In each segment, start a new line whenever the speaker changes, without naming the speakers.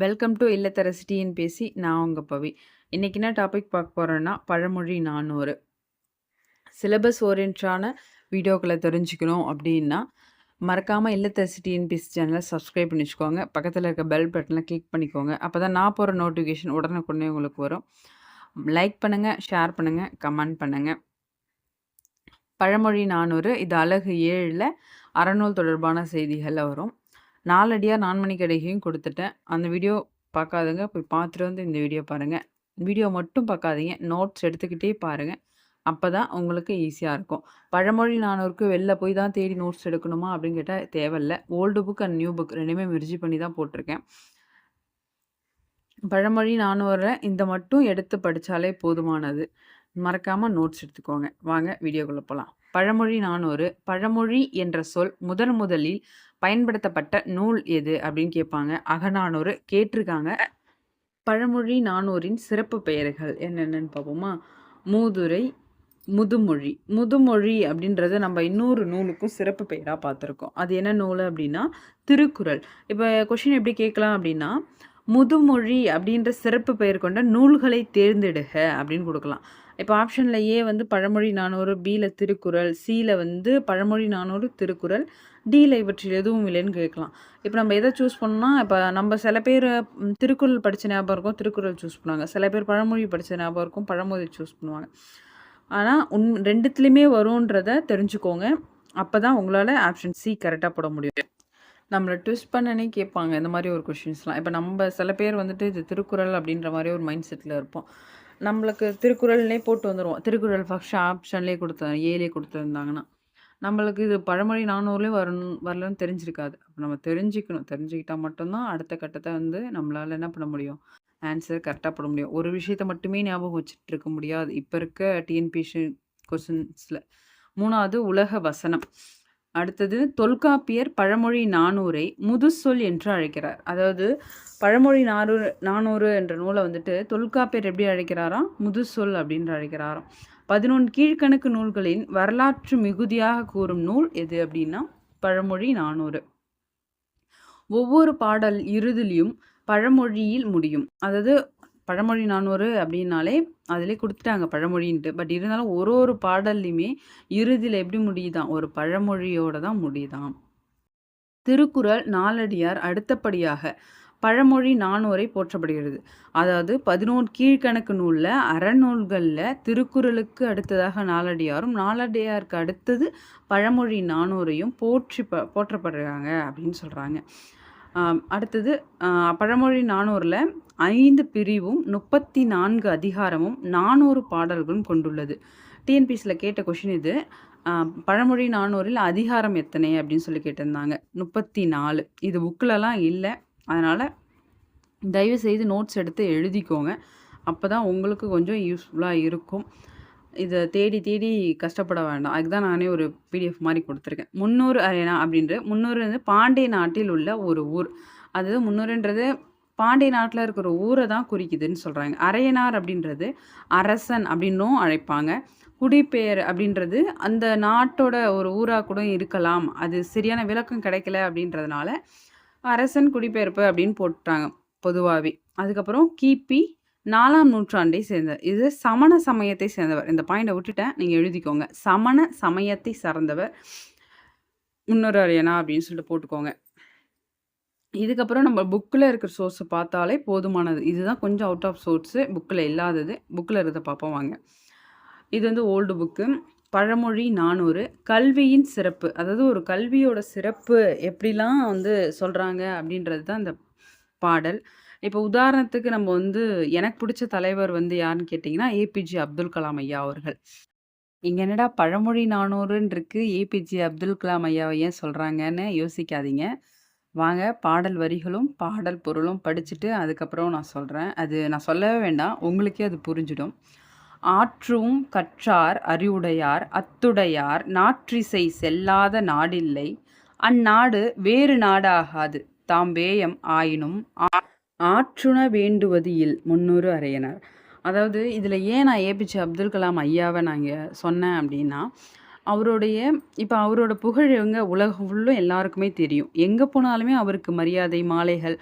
Welcome to இல்லத்தரசி பேசி நான் உங்கள் பவி. இன்றைக்கி என்ன டாபிக் பார்க்க போகிறேன்னா பழமொழி 400. சிலபஸ் ஓரியன்டான வீடியோக்களை தெரிஞ்சுக்கணும் அப்படின்னா மறக்காமல் இல்லத்தரசி பேசி சேனலை சப்ஸ்கிரைப் பண்ணி வச்சுக்கோங்க. பக்கத்தில் இருக்க பெல் பட்டனில் கிளிக் பண்ணிக்கோங்க. அப்போ தான் நான் போகிற நோட்டிஃபிகேஷன் உடனுக்குடனே உங்களுக்கு வரும். லைக் பண்ணுங்கள் ஷேர் பண்ணுங்கள் கமெண்ட் பண்ணுங்கள் பழமொழி 400 இது அழகு ஏழில் அறநூல் தொடர்பான செய்திகளில் வரும். நாலடியாக நாலடியார் கடைகையும் கொடுத்துட்டேன் அந்த வீடியோ பார்க்காதுங்க போய் பார்த்துட்டு வந்து இந்த வீடியோ பாருங்கள் வீடியோ மட்டும் பார்க்காதீங்க. நோட்ஸ் எடுத்துக்கிட்டே பாருங்கள் அப்போ தான் உங்களுக்கு ஈஸியாக இருக்கும். பழமொழி 400க்கு வெளில போய் தான் தேடி நோட்ஸ் எடுக்கணுமா அப்படின்னு கேட்டால் தேவையில்ல. Old book and new book 2மே மெர்ஜ் பண்ணி தான் போட்டிருக்கேன் பழமொழி 400ல இந்த மட்டும் எடுத்து படித்தாலே போதுமானது. மறக்காமல் நோட்ஸ் எடுத்துக்கோங்க. வாங்க வீடியோக்குள்ளே போகலாம் பழமொழி 400 பழமொழி என்ற சொல் முதன் முதலில் பயன்படுத்தப்பட்ட நூல் எது அப்படின்னு கேட்பாங்க. அகநானூறு கேட்டிருக்காங்க. பழமொழி 400ன் சிறப்பு பெயர்கள் என்னென்னு பார்ப்போமா? மூதுரை, முதுமொழி. முதுமொழி அப்படின்றத நம்ம இன்னொரு நூலுக்கும் சிறப்பு பெயராக பார்த்துருக்கோம். அது என்ன நூல் அப்படின்னா திருக்குறள். இப்போ கொஸ்டின் எப்படி கேட்கலாம் அப்படின்னா முதுமொழி அப்படின்ற சிறப்பு பெயர் கொண்ட நூல்களை தேர்ந்தெடுக அப்படின்னு கொடுக்கலாம் இப்போ ஆப்ஷனில் ஏ வந்து பழமொழி நானூறு பியில் திருக்குறள், சியில் வந்து பழமொழி 400 திருக்குறள், டியில் இவற்றில் எதுவும் இல்லைன்னு கேட்கலாம். இப்போ நம்ம எதை சூஸ் பண்ணோம்னா, இப்போ நம்ம சில பேர் திருக்குறள் படித்த ஞாபகம் இருக்கும். திருக்குறள் சூஸ் பண்ணுவாங்க. சில பேர் பழமொழி படித்த ஞாபகம் இருக்கும். பழமொழி சூஸ் பண்ணுவாங்க. ஆனால் உன் ரெண்டுத்துலேயுமே வரும்ன்றத தெரிஞ்சுக்கோங்க. அப்பதான் உங்களால் ஆப்ஷன் சி கரெக்டாக போட முடியும். நம்மளை ட்விஸ்ட் பண்ணனே கேட்பாங்க. இந்த மாதிரி ஒரு கொஷின்ஸ்லாம் இப்போ நம்ம சில பேர் வந்துட்டு இது திருக்குறள் அப்படின்ற மாதிரி ஒரு மைண்ட் செட்டில் இருப்போம். நம்மளுக்கு திருக்குறள்னே போட்டு வந்துருவோம். திருக்குறள் ஃபஸ்ட் ஆப்ஷன்லேயே கொடுத்து ஏலே கொடுத்துருந்தாங்கன்னா நம்மளுக்கு இது பழமொழி 400லயும் வரணும் வரலன்னு தெரிஞ்சிருக்காது. அப்போ நம்ம தெரிஞ்சுக்கணும். தெரிஞ்சுக்கிட்டால் மட்டும்தான் அடுத்த கட்டத்தை வந்து நம்மளால் என்ன பண்ண முடியும்? ஆன்சர் கரெக்டாக போட முடியும். ஒரு விஷயத்த மட்டுமே ஞாபகம் வச்சுட்டு இருக்க முடியாது. இப்போ இருக்க டிஎன்பிசி கொஸ்டின்ஸில் மூணாவது உலக வசனம். அடுத்தது தொல்காப்பியர் பழமொழி 400ஐ முதுசொல் என்று அழைக்கிறார். அதாவது பழமொழி 400 400 என்ற நூலை வந்துட்டு தொல்காப்பியர் எப்படி அழைக்கிறாரா முதுசொல் அப்படின்னு அழைக்கிறாராம். 11 கீழ்க்கணக்கு நூல்களின் வரலாற்று மிகுதியாக கூறும் நூல் எது அப்படின்னா பழமொழி 400. ஒவ்வொரு பாடல் இறுதிலையும் பழமொழியில் முடியும். அதாவது பழமொழி நானூறு அப்படின்னாலே அதிலே கொடுத்துட்டாங்க பழமொழின்ட்டு. பட் இருந்தாலும் ஒரு ஒரு பாடல்லையுமே இறுதியில் எப்படி முடியுதான் ஒரு பழமொழியோட தான் முடியுதான் திருக்குறள் நாலடியார் அடுத்தபடியாக பழமொழி 400ஐ போற்றப்படுகிறது. அதாவது 11 கீழ்க்கணக்கு நூலில் அறநூல்களில் திருக்குறளுக்கு அடுத்ததாக நாலடியாரும், நாலடியாருக்கு அடுத்தது பழமொழி 400யும் போற்றி ப போற்றப்படுறாங்க அப்படின்னு சொல்கிறாங்க அடுத்தது பழமொழி 400ல ஐந்து பிரிவும், 34 அதிகாரமும், 400 பாடல்களும் கொண்டுள்ளது. டிஎன்பிசியில் கேட்ட கொஷின் இது. பழமொழி 400ல் அதிகாரம் எத்தனை அப்படின்னு சொல்லி கேட்டிருந்தாங்க. 34 இது புக்லலாம் இல்லை அதனால் தயவு செய்து நோட்ஸ் எடுத்து எழுதிக்கோங்க. அப்போ தான் உங்களுக்கு கொஞ்சம் யூஸ்ஃபுல்லாக இருக்கும். இதை தேடி தேடி கஷ்டப்பட வேண்டாம். அதுக்கு தான் நானே ஒரு பிடிஎஃப் மாதிரி கொடுத்துருக்கேன் முன்னூறு அரேனா அப்படின்ற முன்னூறு வந்து பாண்டிய நாட்டில் உள்ள ஒரு ஊர். அது முன்னூறுன்றது பாண்டிய நாட்டில் இருக்கிற ஊரை தான் குறிக்குதுன்னு சொல்கிறாங்க அரையனார் அப்படின்றது அரசன் அப்படின்னும் அழைப்பாங்க. குடிப்பெயர் அப்படின்றது அந்த நாட்டோட ஒரு ஊராக கூட இருக்கலாம். அது சரியான விளக்கம் கிடைக்கல அப்படின்றதுனால அரசன் குடிபெயர்ப்பு அப்படின்னு போட்டாங்க பொதுவாகவே அதுக்கப்புறம் கிபி நாலாம் நூற்றாண்டை சேர்ந்தவர். இது சமண சமயத்தை சேர்ந்தவர். இந்த பாயிண்டை விட்டுட்டேன். நீங்கள் எழுதிக்கோங்க. சமண சமயத்தை சார்ந்தவர். முன்னொரு அரையனா அப்படின்னு சொல்லிட்டு போட்டுக்கோங்க. இதுக்கப்புறம் நம்ம புக்கில் இருக்கிற சோர்ஸை பார்த்தாலே போதுமானது. இதுதான் கொஞ்சம் அவுட் ஆஃப் சோர்ஸு புக்கில் இல்லாதது. புக்கில் இருக்கிறத பார்ப்போம் வாங்க. இது வந்து ஓல்டு புக்கு. பழமொழி 400 கல்வியின் சிறப்பு. அதாவது ஒரு கல்வியோட சிறப்பு எப்படிலாம் வந்து சொல்கிறாங்க அப்படின்றது தான் இந்த பாடல். இப்போ உதாரணத்துக்கு நம்ம வந்து எனக்கு பிடிச்ச தலைவர் வந்து யாருன்னு கேட்டிங்கன்னா ஏபிஜே அப்துல் கலாம் ஐயா அவர்கள். இங்கே என்னடா பழமொழி நானூறுன்றிருக்கு ஏபிஜே அப்துல் கலாம் ஐயாவை ஏன் சொல்கிறாங்கன்னு யோசிக்காதீங்க. வாங்க பாடல் வரிகளும், பாடல் பொருளும் படிச்சுட்டு அதுக்கப்புறம் நான் சொல்கிறேன் அது நான் சொல்லவே வேண்டாம். உங்களுக்கே அது புரிஞ்சிடும். ஆற்றும் கற்றார் அறிவுடையார் அத்துடையார் நாற்றிசை செல்லாத நாடில்லை. அந்நாடு வேறு நாடாகாது. தாம் வேயம் ஆயினும் ஆற்றுண வேண்டுவது இல். முன்னூறு அறையினர் அதாவது இதில் ஏன் நான் ஏபிஜே அப்துல் கலாம் ஐயாவை நான் இங்கே சொன்னேன் அப்படின்னா அவருடைய இப்போ அவரோட புகழ் எங்க உலகம் ஃபுல்லும் எல்லாருக்குமே தெரியும். எங்கே போனாலுமே அவருக்கு மரியாதை, மாலைகள்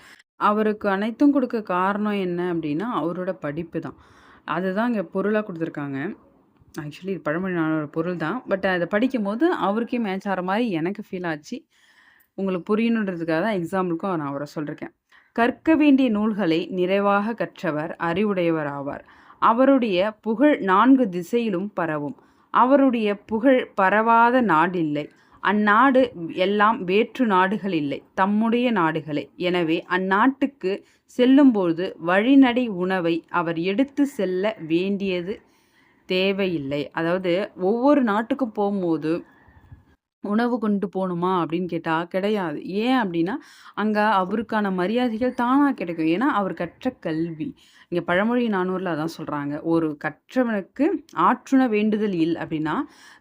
அவருக்கு அனைத்தும் கொடுக்க காரணம் என்ன அப்படின்னா, அவரோட படிப்பு தான். அதுதான் இங்கே பொருளாக கொடுத்துருக்காங்க ஆக்சுவலி இது பழமொழி பொருள் தான். பட் அதை படிக்கும்போது அவருக்கே மேட்ச் ஆகிற மாதிரி எனக்கு ஃபீல் ஆச்சு. உங்களுக்கு புரியணுன்றதுக்காக தான் எக்ஸாம்பிளுக்கும் நான் அவரை சொல்லியிருக்கேன் கற்க வேண்டிய நூல்களை நிறைவாக கற்றவர் அறிவுடையவர் ஆவார். அவருடைய புகழ் நான்கு திசையிலும் பரவும். அவருடைய புகழ் பரவாத நாடில்லை. அந்நாடு எல்லாம் வேற்று நாடுகள் இல்லை. தம்முடைய நாடுகளே. எனவே அந்நாட்டுக்கு செல்லும்போது வழிநடை உணவை அவர் எடுத்து செல்ல வேண்டியது தேவையில்லை. அதாவது ஒவ்வொரு நாட்டுக்கு போகும்போது உணவு கொண்டு போகணுமா அப்படின்னு கேட்டால் கிடையாது. ஏன் அப்படின்னா, அங்கே அவருக்கான மரியாதைகள் தானாக கிடைக்கும். ஏன்னா, அவர் கற்ற கல்வி. இங்கே பழமொழி நானூரில் அதான் சொல்கிறாங்க ஒரு கற்றவனுக்கு ஆற்றுண வேண்டுதல் இல் அப்படின்னா,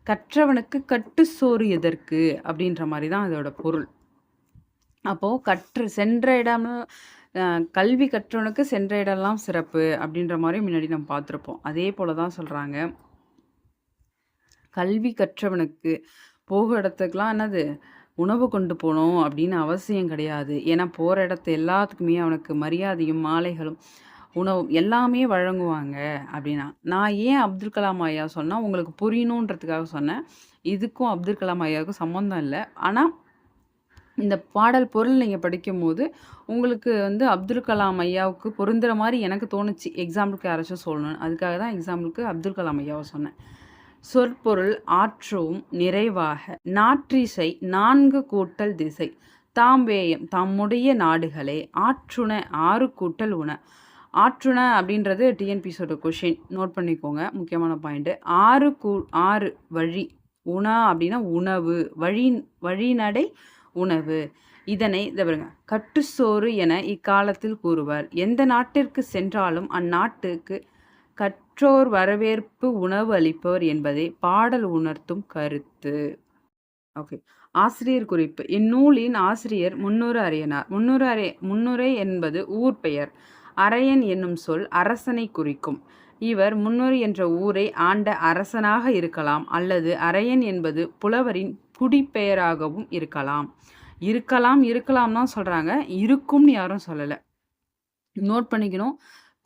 கற்றவனுக்கு கட்டு சோறு எதற்கு அப்படின்ற மாதிரி தான் அதோட பொருள். அப்போது கற்று சென்ற இடம் கல்வி கற்றவனுக்கு சென்ற இடம்லாம் சிறப்பு அப்படின்ற மாதிரி முன்னாடி நம்ம பார்த்துருப்போம். அதே போல தான் சொல்கிறாங்க கல்வி கற்றவனுக்கு போக இடத்துக்குலாம் என்னது உணவு கொண்டு போகணும் அப்படின்னு அவசியம் கிடையாது. ஏன்னா போகிற இடத்து எல்லாத்துக்குமே அவனுக்கு மரியாதையும், மாலைகளும், உணவும் எல்லாமே வழங்குவாங்க அப்படின்னா. நான் ஏன் அப்துல் கலாம் ஐயா சொன்னால் உங்களுக்கு புரியணுன்றதுக்காக சொன்னேன். இதுக்கும் அப்துல் கலாம் ஐயாவுக்கும் சம்மந்தம் இல்லை ஆனால் இந்த பாடல் பொருள் நீங்கள் படிக்கும்போது, உங்களுக்கு வந்து அப்துல் கலாம் ஐயாவுக்கு பொருந்துகிற மாதிரி எனக்கு தோணுச்சு. எக்ஸாம்பிளுக்கு யாராச்சும் சொல்லணும்னு. அதுக்காக தான் எக்ஸாம்பிளுக்கு அப்துல் கலாம் ஐயாவை சொன்னேன். சொற்பொருள் ஆற்றவும் நிறைவாக நாற்றிசை நான்கு கூட்டல் திசை. தாம்பேயம் தம்முடைய நாடுகளே ஆற்றுண ஆறு கூட்டல் உண. ஆற்றுண அப்படின்றது டிஎன்பிசியோட கொஷின். நோட் பண்ணிக்கோங்க. முக்கியமான பாயிண்ட்டு ஆறு கூ ஆறு வழி. உணா அப்படின்னா உணவு. வழி வழிநடை உணவு. இதனை இதை பாருங்க. கட்டுச்சோறு என இக்காலத்தில் கூறுவர். எந்த நாட்டிற்கு சென்றாலும் அந்நாட்டுக்கு பெற்றோர் வரவேற்பு உணவு அளிப்பவர் என்பதை பாடல் உணர்த்தும் கருத்து. ஓகே. ஆசிரியர் குறிப்பு. இந்நூலின் ஆசிரியர் முன்னூறு அறையனார் முன்னூறு அரை முன்னுரை என்பது ஊர் பெயர். அரையன் என்னும் சொல் அரசனைக் குறிக்கும். இவர் முன்னூறு என்ற ஊரை ஆண்ட அரசனாக இருக்கலாம். அல்லது அரையன் என்பது புலவரின் குடிப்பெயராகவும் இருக்கலாம். இருக்கலாம் இருக்கலாம் தான் சொல்கிறாங்க இருக்கும்னு யாரும் சொல்லலை நோட் பண்ணிக்கணும்.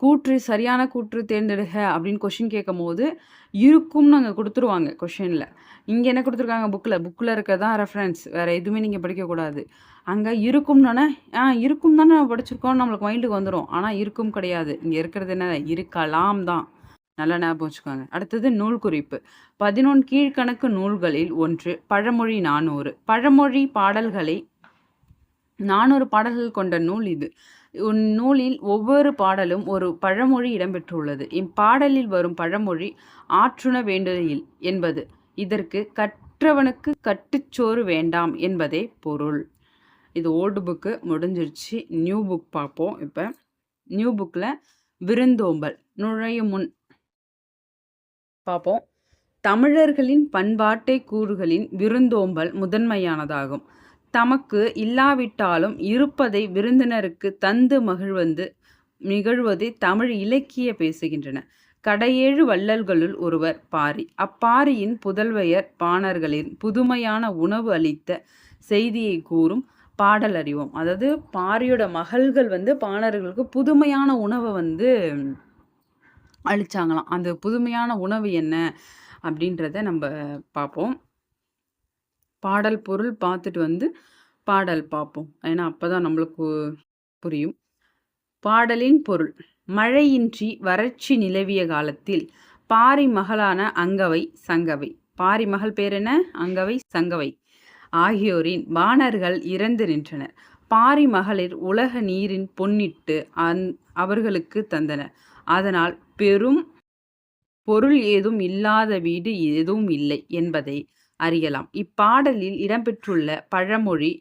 கூற்று சரியான கூற்று தேர்ந்தெடுக அப்படின்னு கொஸ்டின் கேட்கும்போது, இருக்கும்னு அங்கே கொடுத்துருவாங்க கொஸ்டின்ல. இங்கே என்ன கொடுத்துருக்காங்க புக்கில் புக்கில் இருக்க தான் ரெஃபரன்ஸ். வேறு எதுவுமே நீங்கள் படிக்கக்கூடாது. அங்கே இருக்கும்னோனே, ஆ இருக்கும் தானே நம்ம படிச்சிருக்கோம் நம்மளுக்கு மைண்டுக்கு வந்துடும் ஆனால் இருக்கும் கிடையாது. இங்கே இருக்கிறது என்ன? இருக்கலாம் தான். நல்லா ஞாபகம் வச்சுக்கோங்க. அடுத்தது நூல் குறிப்பு. 11 கீழ்க்கணக்கு நூல்களில் ஒன்று பழமொழி நானூறு. பழமொழி பாடல்களை 400 பாடல்கள் கொண்ட நூல் இது. இந்நூலில் ஒவ்வொரு பாடலும் ஒரு பழமொழி இடம்பெற்றுள்ளது. இப்பாடலில் வரும் பழமொழி ஆற்றுண வேண்டுதல் என்பது. இதற்கு கற்றவனுக்கு கட்டுச்சோறு வேண்டாம் என்பதே பொருள். இது ஓல்டு புக்கு முடிஞ்சிருச்சு. நியூ புக் பார்ப்போம் இப்போ நியூ புக்கில் விருந்தோம்பல் நுழையும் முன் பார்ப்போம். தமிழர்களின் பண்பாட்டை கூறுகளின் விருந்தோம்பல் முதன்மையானதாகும். தமக்கு இல்லாவிட்டாலும் இருப்பதை விருந்தினருக்கு தந்து மகிழ்வது நிகழ்வதை தமிழ் இலக்கிய பேசுகின்றன. கடையேழு வள்ளல்களுள் ஒருவர் பாரி. அப்பாரியின் புதல்வையர் பாணர்களின் புதுமையான உணவு அளித்த செய்தியை கூறும் பாடல் அறிவோம். அதாவது பாரியோட மகள்கள் வந்து பாணர்களுக்கு புதுமையான உணவை வந்து அளிச்சாங்களாம். அந்த புதுமையான உணவு என்ன? அப்படின்றத நம்ம பார்ப்போம். பாடல் பொருள் பார்த்துட்டு வந்து பாடல் பார்ப்போம். ஏன்னா அப்பதான் நம்மளுக்கு புரியும். பாடலின் பொருள். மழையின்றி வறட்சி நிலவிய காலத்தில் பாரி மகளான அங்கவை, சங்கவை. பாரி மகள் பேர் என்ன? அங்கவை, சங்கவை ஆகியோரின் வானர்கள் இறந்து நின்றனர். பாரி மகளிர் உலக நீரின் பொன்னிட்டு அந் அவர்களுக்கு தந்தனர். அதனால் பெரும் பொருள் ஏதும் இல்லாத வீடு எதுவும் இல்லை என்பதை அறியலாம். இப்பாடலில் இடம்பெற்றுள்ள பழமொழி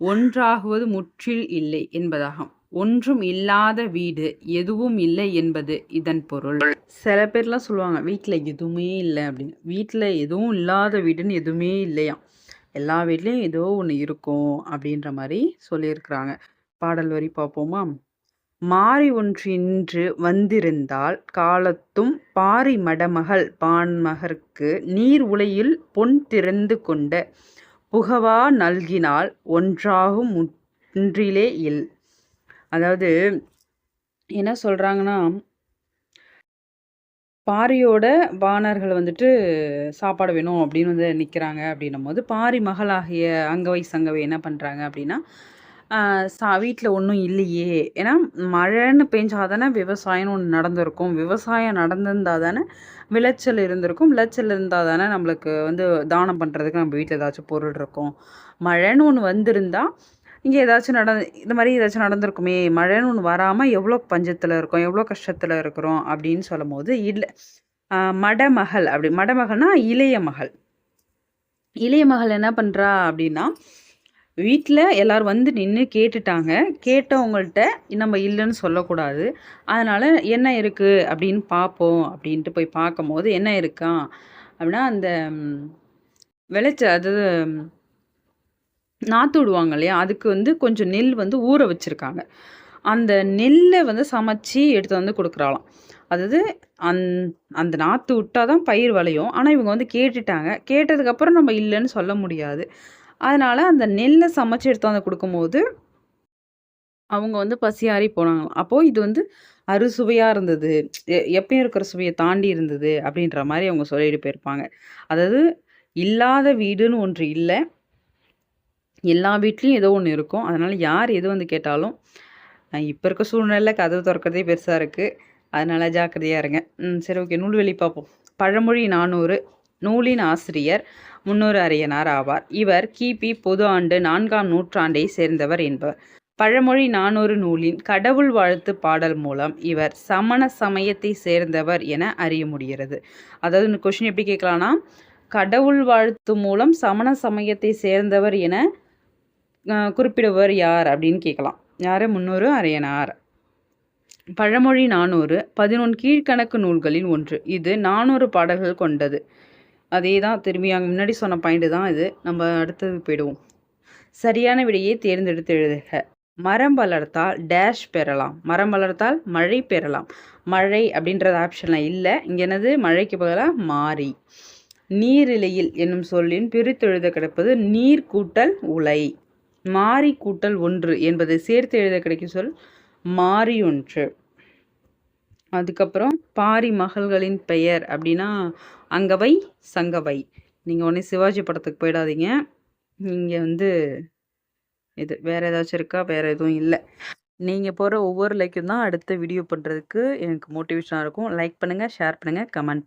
ஒன்றாகுவது முற்றில் இல்லை என்பதாகும். ஒன்றும் இல்லாத வீடு எதுவும் இல்லை என்பது இதன் பொருள். சில பேர்லாம் சொல்லுவாங்க, வீட்டில் எதுவுமே இல்லை அப்படின்னு. வீட்டில் எதுவும் இல்லாத வீடுன்னு எதுவுமே இல்லையா எல்லா வீட்லேயும் ஏதோ ஒன்று இருக்கும் அப்படின்ற மாதிரி சொல்லியிருக்கிறாங்க. பாடல் வரி பார்ப்போமா? மாரி ஒன்றின்று வந்திருந்தால் காலத்தும் பாரி மடமகள் பான்மகற்கு நீர் உலையில் பொன் திறந்து கொண்ட புகவா நல்கினால் ஒன்றாகும் முன்றிலே இல். அதாவது என்ன சொல்றாங்கன்னா பாரியோட பாணர்கள் வந்துட்டு சாப்பாடு வேணும் அப்படின்னு வந்து நிற்கிறாங்க அப்படின்னும்போது பாரி மகளாகிய அங்கவை சங்கவை என்ன பண்ணுறாங்க அப்படின்னா சா வீட்டில் ஒன்றும் இல்லையே. ஏன்னா மழைன்னு பெஞ்சால் தானே விவசாயம்னு ஒன்று நடந்திருக்கும். விவசாயம் நடந்திருந்தா தானே விளைச்சல் இருந்திருக்கும். விளைச்சல் இருந்தால் தானே நம்மளுக்கு வந்து தானம் பண்ணுறதுக்கு நம்ம வீட்டில் ஏதாச்சும் பொருள் இருக்கும். மழைன்னு ஒன்று வந்திருந்தா இங்கே ஏதாச்சும் நட இந்த மாதிரி ஏதாச்சும் நடந்திருக்குமே. மழைன்னு ஒன்று வராமல் எவ்வளோ பஞ்சத்தில் இருக்கோம் எவ்வளோ கஷ்டத்தில் இருக்கிறோம் அப்படின்னு சொல்லும் போது இல்லை மடமகள் அப்படி மடமகள்னா இளைய மகள். இளைய மகள் என்ன பண்ணுறா அப்படின்னா வீட்டில் எல்லோரும் வந்து நின்று கேட்டுட்டாங்க. கேட்டவங்கள்ட்ட நம்ம இல்லைன்னு சொல்லக்கூடாது. அதனால் என்ன இருக்குது அப்படின்னு பார்ப்போம் அப்படின்ட்டு போய் பார்க்கும்போது என்ன இருக்கா அப்படின்னா அந்த விளைச்ச அதாவது நாற்று விடுவாங்க இல்லையா? அதுக்கு வந்து கொஞ்சம் நெல் வந்து ஊற வச்சுருக்காங்க. அந்த நெல்லை வந்து சமைச்சி எடுத்து வந்து கொடுக்குறாளாம். அதாவது அந் அந்த நாற்று விட்டால் தான் பயிர் விளையும். ஆனால் இவங்க வந்து கேட்டுட்டாங்க. கேட்டதுக்கப்புறம் நம்ம இல்லைன்னு சொல்ல முடியாது. அதனால் அந்த நெல்லை சமைச்சு எடுத்தாந்து கொடுக்கும்போது அவங்க வந்து பசியாறி போனாங்க அப்போது இது வந்து அறுசுவையாக இருந்தது. எப்பயும் இருக்கிற சுவையை தாண்டி இருந்தது அப்படின்ற மாதிரி அவங்க சொல்லிட்டு போயிருப்பாங்க. அதாவது இல்லாத வீடுன்னு ஒன்று இல்லை. எல்லா வீட்லேயும் ஏதோ ஒன்று இருக்கும். அதனால் யார் எது வந்து கேட்டாலும் இப்போ இருக்க சூழ்நிலையில் கதவு திறக்கிறதே பெருசாக இருக்குது அதனால் ஜாக்கிரதையாக இருங்க. ம் சரி ஓகே. நூல்வெளி பார்ப்போம். பழமொழி நானூறு. நூலின் ஆசிரியர் முன்னூறு அரியனார் ஆவார். இவர் கிபி பொது ஆண்டு நான்காம் நூற்றாண்டை சேர்ந்தவர் என்பவர் பழமொழி நானூறு நூலின் கடவுள் வாழ்த்து பாடல் மூலம் இவர் சமண சமயத்தை சேர்ந்தவர் என அறிய முடிகிறது. அதாவது இந்த கொஷின் எப்படி கேட்கலான்னா கடவுள் வாழ்த்து மூலம் சமண சமயத்தை சேர்ந்தவர் என குறிப்பிடுவர் யார் அப்படின்னு கேட்கலாம். யார்? முன்னூறு அரையனார். பழமொழி நானூறு பதினொன்று கீழ்கணக்கு நூல்களில் ஒன்று. இது நானூறு பாடல்கள் கொண்டது. அதே தான் திரும்பி அங்கே முன்னாடி சொன்ன பாயிண்ட் தான் இது. நம்ம அடுத்தது போயிடுவோம். சரியான விடையை தேர்ந்தெடுத்து எழுதுக. மரம் வளர்த்தால் டேஷ் பெறலாம். மரம் வளர்த்தால் மழை பெறலாம். மழை அப்படின்றது ஆப்ஷனில் இல்லை. இங்கே என்னது? மழைக்கு பதிலாக மாறி. நீரிலையில் என்னும் சொல்லின் பிரித்தெழுத கிடப்பது நீர் கூட்டல் உலை. மாறி கூட்டல் ஒன்று என்பதை சேர்த்து எழுத கிடைக்கும் சொல் மாறி ஒன்று அதுக்கப்புறம் பாரி மகள்களின் பெயர் அப்படின்னா அங்கவை சங்கவை. நீங்கள் உடனே சிவாஜி படத்துக்கு போயிடாதீங்க. நீங்கள் வந்து இது வேறு ஏதாச்சும் இருக்கா? வேறு எதுவும் இல்லை. நீங்கள் போகிற ஒவ்வொரு லைக்கும் தான் அடுத்த வீடியோ பண்ணுறதுக்கு எனக்கு மோட்டிவேஷனாக இருக்கும். லைக் பண்ணுங்கள் ஷேர் பண்ணுங்கள் கமெண்ட் பண்ணுங்கள்